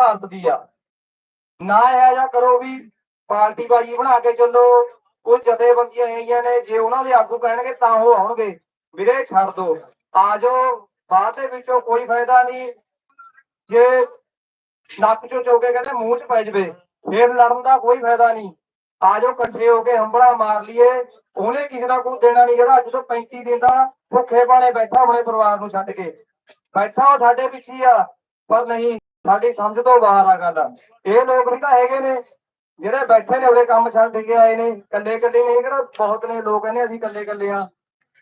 ਹਾਲਤ ਦੀ ਆ। ਨਾ ਇਹ ਜਾਂ ਕਰੋ ਵੀ ਪਾਰਟੀ ਬਾਜੀ ਬਣਾ ਕੇ ਚੱਲੋ ਉਹ ਜਥੇਬੰਦੀਆਂ ਹੈਗੀਆਂ ਨੇ, ਜੇ ਉਹਨਾਂ ਦੇ ਆਗੂ ਕਹਿਣਗੇ ਤਾਂ ਉਹ ਆਉਣਗੇ। ਵੀਰੇ ਛੱਡ ਦੋ, ਆ ਜਾਓ, ਬਾਅਦ ਦੇ ਵਿੱਚੋਂ ਕੋਈ ਫਾਇਦਾ ਨਹੀਂ। ਜੇ ਨੱਕ ਚੋਂ ਚੋਕੇ ਕਹਿੰਦੇ ਮੂੰਹ 'ਚ ਪੈ ਜਵੇ, ਫੇਰ ਲੜਨ ਦਾ ਕੋਈ ਫਾਇਦਾ ਨਹੀਂ। ਆ ਜਾਓ ਇਕੱਠੇ ਹੋ ਕੇ ਹੰਬੜਾ ਮਾਰ ਲਈਏ, ਉਹਨੇ ਕਿਸੇ ਦਾ ਕੋਈ ਦੇਣਾ ਨਹੀਂ ਜਿਹੜਾ ਅੱਜ ਤੋਂ 35 ਦਿਨ ਦਾ ਭੁੱਖੇ ਬਾਣੇ ਬੈਠਾ ਆਪਣੇ ਪਰਿਵਾਰ ਨੂੰ ਛੱਡ ਕੇ। ਬੈਠਾ ਉਹ ਸਾਡੇ ਪਿੱਛੇ ਆ, ਪਰ ਨਹੀਂ। ਸਾਡੀ ਸਮਝ ਤੋਂ ਬਾਹਰ ਆ ਗੱਲ। ਇਹ ਲੋਕ ਵੀ ਤਾਂ ਹੈਗੇ ਨੇ, ਜਿਹੜੇ ਬੈਠੇ ਨੇ ਉਹਦੇ ਕੰਮ ਛੱਡ ਕੇ ਆਏ ਨੇ ਕੱਲੇ ਕੱਲੇ ਨਹੀਂ ਕਿਹੜਾ ਬਹੁਤ ਨੇ, ਲੋਕ ਕਹਿੰਦੇ ਅਸੀਂ ਕੱਲੇ ਕੱਲੇ ਆ।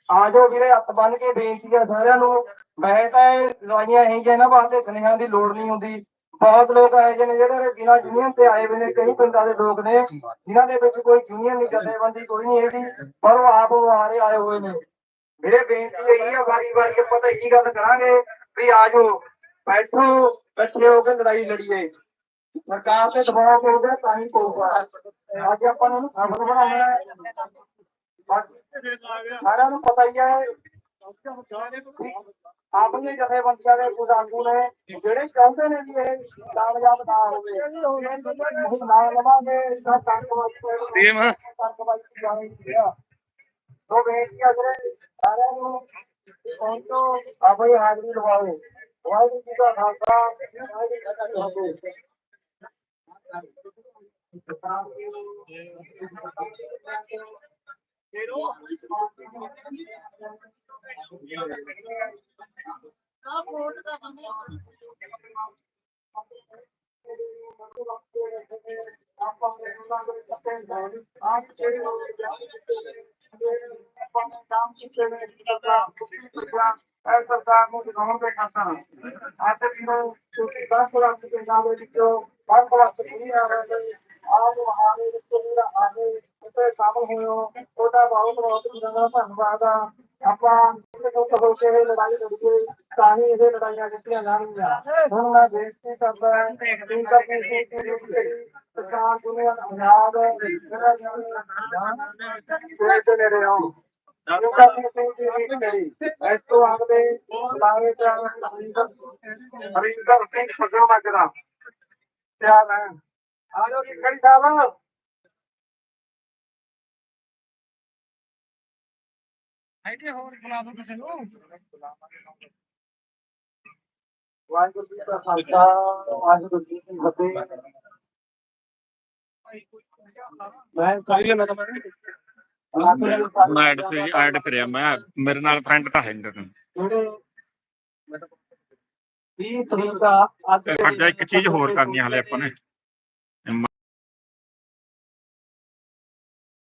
ਆ ਵੀਰੇ, ਹੱਥ ਬੰਨ ਕੇ ਬੇਨਤੀ ਆ ਸਾਰਿਆਂ ਨੂੰ। ਮੈਂ ਤਾਂ ਇਹ ਲਵਾਈਆਂ ਇਹ ਜਿਹੇ ਇਹਨਾਂ ਵਾਸਤੇ ਸੁਨੇਹਿਆਂ ਦੀ ਲੋੜ ਨਹੀਂ ਹੁੰਦੀ। ਬਹੁਤ ਲੋਕ ਆਏ ਜਿਹੇ ਜਿਹੜੇ ਬਿਨਾਂ ਯੂਨੀਅਨ ਤੇ ਆਏ ਹੋਏ ਨੇ, ਕਈ ਪਿੰਡਾਂ ਦੇ ਲੋਕ ਨੇ, ਜਿਨ੍ਹਾਂ ਦੇ ਵਿੱਚ ਕੋਈ ਯੂਨੀਅਨ ਨਹੀਂ, ਜਥੇਬੰਦੀ ਕੋਈ ਨਹੀਂ ਇਹਦੀ ਪਰ ਉਹ ਆਪ ਵਾਰੇ ਆਏ ਹੋਏ ਨੇ। ਮੇਰੇ ਬੇਨਤੀ ਇਹੀ ਆ ਵਾਰੀ ਵਾਰੀ ਆਪਾਂ ਤਾਂ ਇਹੀ ਗੱਲ ਕਰਾਂਗੇ ਵੀ ਆ ਜਾਓ, ਬੈਠੋ। ਇਕੱਠੇ ਹੋ ਕੇ ਲੜਾਈ ਲੜੀਏ। ਸਰਕਾਰ ਤੇ ਦਬਾਅ ਪਊਗਾ ਤਾਂ ਹੀ ਪਊਗਾ ਅੱਜ ਆਪਾਂ ਨੂੰ ਸਬਕ ਬਣਾਉਣਾ ਹੈ। ਸਾਰਿਆਂ ਨੂੰ ਪਤਾ ਹੀ ਹੈ। ਆਪਣੀ ਜਥੇਬੰਦੀਆਂ ਦੇ ਕੁਝ ਆਗੂ ਨੇ ਜਿਹੜੇ ਚਾਹੁੰਦੇ ਨੇ ਵੀ ਇਹ ਕਾਮਯਾਬ ਨਾ ਹੋਵੇ ਅਸੀਂ ਨਾ ਲਵਾਂਗੇ। ਤਾਂ ਵਾਸਤੇ ਤੰਗ ਵਾਸਤੇ ਜਾਣੀ ਹੈ ਸੋ ਬੇਨਤੀ ਹੈ ਜਿਹੜੇ ਸਾਰਿਆਂ ਨੂੰ ਪਹੁੰਚੋ ਆਪਣੀ ਹਾਜ਼ਰੀ ਲਵਾਓ ਵਾਹਿਗੁਰੂ ਜੀ ਦਾ ਖਾਲਸਾ ਵਾਹਿਗੁਰੂ ਜੀ ਕੀ ਫਤਿਹ ਇਹ ਸਰਕਾਰ ਨੂੰ ਦਿਖਾਉਣ ਦੇ ਖਾਸਾ। ਅੱਜ ਵੀ ਨੂੰ 10 ਲੱਖ ਦੇ ਨਾਮ ਵਿੱਚੋਂ 5 ਲੱਖ ਨਹੀਂ ਆ ਰਹੇ ਆਪ ਹਾਰੇ ਵਿੱਚ ਜਿਹੜਾ ਆਗੇ ਉੱਤੇ ਸ਼ਾਮਲ ਹੋਏ ਹੋ, ਉਹਦਾ ਬਹੁਤ ਬਹੁਤ ਜ਼ਿਆਦਾ ਧੰਨਵਾਦ ਆ। ਆਪਾਂ ਇਕਜੁੱਟ ਹੋ ਕੇ ਇਹ ਲੜਾਈ ਲੜੀਏ, ਤਾਂ ਹੀ ਇਹ ਲੜਾਈਆਂ ਜਿੱਤੀਆਂ ਜਾਣਗੀਆਂ। ਹੁਣ ਮੈਂ ਬੇਨਤੀ ਕਰਦਾ ਹਾਂ ਕਿ ਕਰਨੀ ਸੀ ਸਰਕਾਰ ਦੁਨੀਆ ਆਜ਼ਾਦ ਜਿਹੜਾ ਜਿਹੜੇ ਨੇੜੇ ਆਓ। ਮੇਰੀ ਇਸ ਤੋਂ ਆਗਦੇ ਲਾਗੇ ਤੇ ਹਰਿੰਦਰ ਹਰਿੰਦਰ ਸਿੰਘ ਪੱਗਾਂ ਮੱਜਦਾ ਧਿਆਨ ਹੈ ਆ ਜਾਓ ਜੀ ਖੜੀ ਸਾਹਿਬ ਹੈਗੇ ਹੋਰ ਬੁਲਾ ਦੋ ਕਿਸੇ ਨੂੰ ਵਾਹਿਗੁਰੂ ਜੀ ਕਾ ਖਾਲਸਾ ਵਾਹਿਗੁਰੂ ਜੀ ਕੀ ਫਤਿਹ ਮੈਂ ਕਰੀ ਨਾ ਤਾਂ ਮੈਂ ਐਡ ਤੇ ਐਡ ਕਰਿਆ ਮੈਂ ਮੇਰੇ ਨਾਲ ਫਰੈਂਡ ਤਾਂ ਹੈ ਨਹੀਂ 20 ਤਰੀਕ ਦਾ ਅੱਜ ਇੱਕ ਚੀਜ਼ ਹੋਰ ਕਰਨੀ ਹਲੇ ਆਪਾਂ ਨੇ।